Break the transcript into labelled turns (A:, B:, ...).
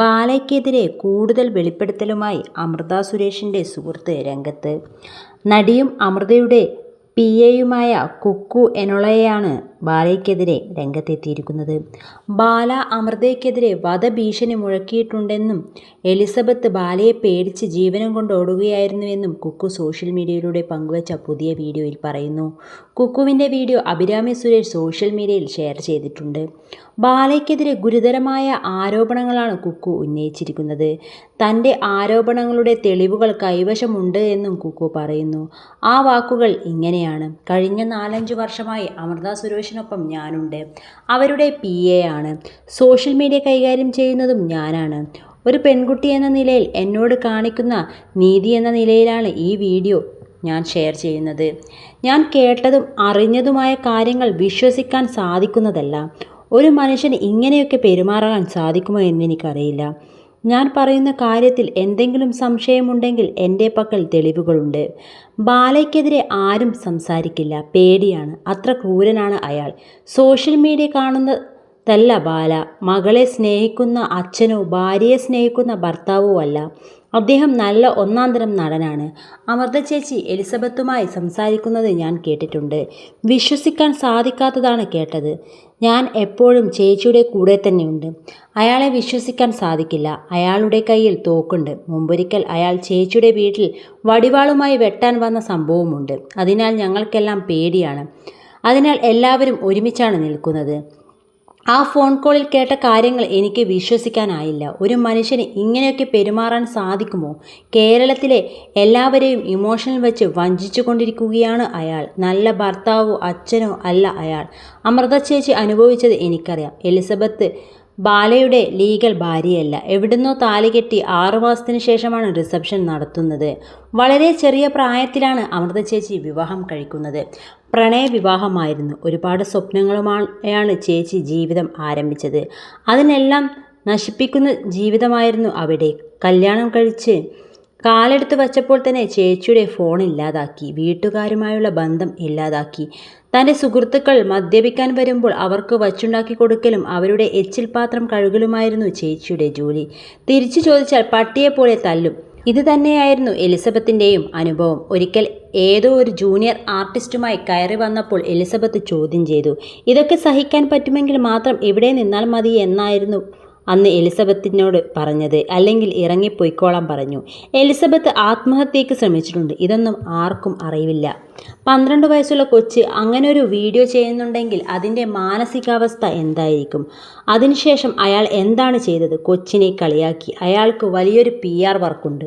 A: ബാലയ്ക്കെതിരെ കൂടുതൽ വെളിപ്പെടുത്തലുമായി അമൃത സുരേഷിന്റെ സുഹൃത്ത് രംഗത്ത്. നടിയും അമൃതയുടെ പി. എയുമായ കുക്കു എനോളയാണ് ബാലയ്ക്കെതിരെ രംഗത്തെത്തിയിരിക്കുന്നത്. ബാല അമൃതയ്ക്കെതിരെ വധഭീഷണി മുഴക്കിയിട്ടുണ്ടെന്നും എലിസബത്ത് ബാലയെ പേടിച്ച് ജീവനം കൊണ്ട് ഓടുകയായിരുന്നുവെന്നും കുക്കു സോഷ്യൽ മീഡിയയിലൂടെ പങ്കുവച്ച പുതിയ വീഡിയോയിൽ പറയുന്നു. കുക്കുവിന്റെ വീഡിയോ അഭിരാമി സുരേഷ് സോഷ്യൽ മീഡിയയിൽ ഷെയർ ചെയ്തിട്ടുണ്ട്. ബാലയ്ക്കെതിരെ ഗുരുതരമായ ആരോപണങ്ങളാണ് കുക്കു ഉന്നയിച്ചിരിക്കുന്നത്. തന്റെ ആരോപണങ്ങളുടെ തെളിവുകൾ കൈവശമുണ്ട് എന്നും കുക്കു പറയുന്നു. ആ വാക്കുകൾ ഇങ്ങനെയാണ്. "കഴിഞ്ഞ നാലഞ്ച് വർഷമായി അമൃത സുരേഷിനൊപ്പം ഞാനുണ്ട്. അവരുടെ പി. ആണ് സോഷ്യൽ മീഡിയ കൈകാര്യം ചെയ്യുന്നതും ഞാനാണ്. ഒരു പെൺകുട്ടി എന്ന നിലയിൽ എന്നോട് കാണിക്കുന്ന നീതി എന്ന നിലയിലാണ് ഈ വീഡിയോ ഞാൻ ഷെയർ ചെയ്യുന്നത്. ഞാൻ കേട്ടതും അറിഞ്ഞതുമായ കാര്യങ്ങൾ വിശ്വസിക്കാൻ സാധിക്കുന്നതല്ല. ഒരു മനുഷ്യന് ഇങ്ങനെയൊക്കെ പെരുമാറാൻ സാധിക്കുമോ എന്നെനിക്കറിയില്ല. ഞാൻ പറയുന്ന കാര്യത്തിൽ എന്തെങ്കിലും സംശയമുണ്ടെങ്കിൽ എന്റെ പക്കൽ തെളിവുകളുണ്ട്. ബാലയ്ക്കെതിരെ ആരും സംസാരിക്കില്ല. പേടിയാണ്. അത്ര ക്രൂരനാണ് അയാൾ. സോഷ്യൽ മീഡിയ കാണുന്നതല്ല ബാല. മകളെ സ്നേഹിക്കുന്ന അച്ഛനോ ഭാര്യയെ സ്നേഹിക്കുന്ന ഭർത്താവോ അല്ല. അദ്ദേഹം നല്ല ഒന്നാന്തരം നടനാണ്. അമൃത ചേച്ചി എലിസബത്തുമായി സംസാരിക്കുന്നത് ഞാൻ കേട്ടിട്ടുണ്ട്. വിശ്വസിക്കാൻ സാധിക്കാത്തതാണ് കേട്ടത്. ഞാൻ എപ്പോഴും ചേച്ചിയുടെ കൂടെ തന്നെയുണ്ട് അയാളെ വിശ്വസിക്കാൻ സാധിക്കില്ല. അയാളുടെ കയ്യിൽ തോക്കുണ്ട്. മുമ്പൊരിക്കൽ അയാൾ ചേച്ചിയുടെ വീട്ടിൽ വടിവാളുമായി വെട്ടാൻ വന്ന സംഭവമുണ്ട്. അതിനാൽ ഞങ്ങൾക്കെല്ലാം പേടിയാണ്. അതിനാൽ എല്ലാവരും ഒരുമിച്ചാണ് നിൽക്കുന്നത്. ആ ഫോൺ കോളിൽ കേട്ട കാര്യങ്ങൾ എനിക്ക് വിശ്വസിക്കാനായില്ല. ഒരു മനുഷ്യന് ഇങ്ങനെയൊക്കെ പെരുമാറാൻ സാധിക്കുമോ? കേരളത്തിലെ എല്ലാവരെയും ഇമോഷനിൽ വഞ്ചിച്ചു കൊണ്ടിരിക്കുകയാണ് അയാൾ. നല്ല ഭർത്താവോ അച്ഛനോ അല്ല അയാൾ. അമൃത ചേച്ചി അനുഭവിച്ചത് എനിക്കറിയാം. എലിസബത്ത് ബാലയുടെ ലീഗൽ ഭാര്യയല്ല. എവിടുന്നോ താലി കെട്ടി ആറുമാസത്തിന് ശേഷമാണ് റിസപ്ഷൻ നടത്തുന്നത്. വളരെ ചെറിയ പ്രായത്തിലാണ് അമൃത ചേച്ചി വിവാഹം കഴിക്കുന്നത്. പ്രണയ വിവാഹമായിരുന്നു ഒരുപാട് സ്വപ്നങ്ങളുമായാണ് ചേച്ചി ജീവിതം ആരംഭിച്ചത്. അതിനെല്ലാം നശിപ്പിക്കുന്ന ജീവിതമായിരുന്നു അവിടെ. കല്യാണം കഴിച്ച് കാലെടുത്ത് വച്ചപ്പോൾ തന്നെ ചേച്ചിയുടെ ഫോൺ ഇല്ലാതാക്കി. വീട്ടുകാരുമായുള്ള ബന്ധം ഇല്ലാതാക്കി. തന്റെ സുഹൃത്തുക്കൾ മദ്യപിക്കാൻ വരുമ്പോൾ അവർക്ക് വച്ചുണ്ടാക്കി കൊടുക്കലും അവരുടെ എച്ചിൽ പാത്രം കഴുകലുമായിരുന്നു ചേച്ചിയുടെ ജോലി. തിരിച്ചു ചോദിച്ചാൽ പട്ടിയെപ്പോലെ തല്ലും. ഇത് തന്നെയായിരുന്നു എലിസബത്തിന്റെയും അനുഭവം. ഒരിക്കൽ ഏതോ ഒരു ജൂനിയർ ആർട്ടിസ്റ്റുമായി കയറി വന്നപ്പോൾ എലിസബത്ത് ചോദ്യം ചെയ്തു. "ഇതൊക്കെ സഹിക്കാൻ പറ്റുമെങ്കിൽ മാത്രം ഇവിടെ നിന്നാൽ മതി എന്നായിരുന്നു അന്ന് എലിസബത്തിനോട് പറഞ്ഞത്. അല്ലെങ്കിൽ ഇറങ്ങി പൊയ്ക്കോളാൻ പറഞ്ഞു. എലിസബത്ത് ആത്മഹത്യയ്ക്ക് ശ്രമിച്ചിട്ടുണ്ട്. ഇതൊന്നും ആർക്കും അറിയില്ല. പന്ത്രണ്ട് വയസ്സുള്ള കൊച്ച് അങ്ങനെ ഒരു വീഡിയോ ചെയ്യുന്നുണ്ടെങ്കിൽ അതിന്റെ മാനസികാവസ്ഥ എന്തായിരിക്കും? അതിനുശേഷം അയാൾ എന്താണ് ചെയ്തത്? കൊച്ചിനെ കളിയാക്കി. അയാൾക്ക് വലിയൊരു പിആർ വർക്കുണ്ട്.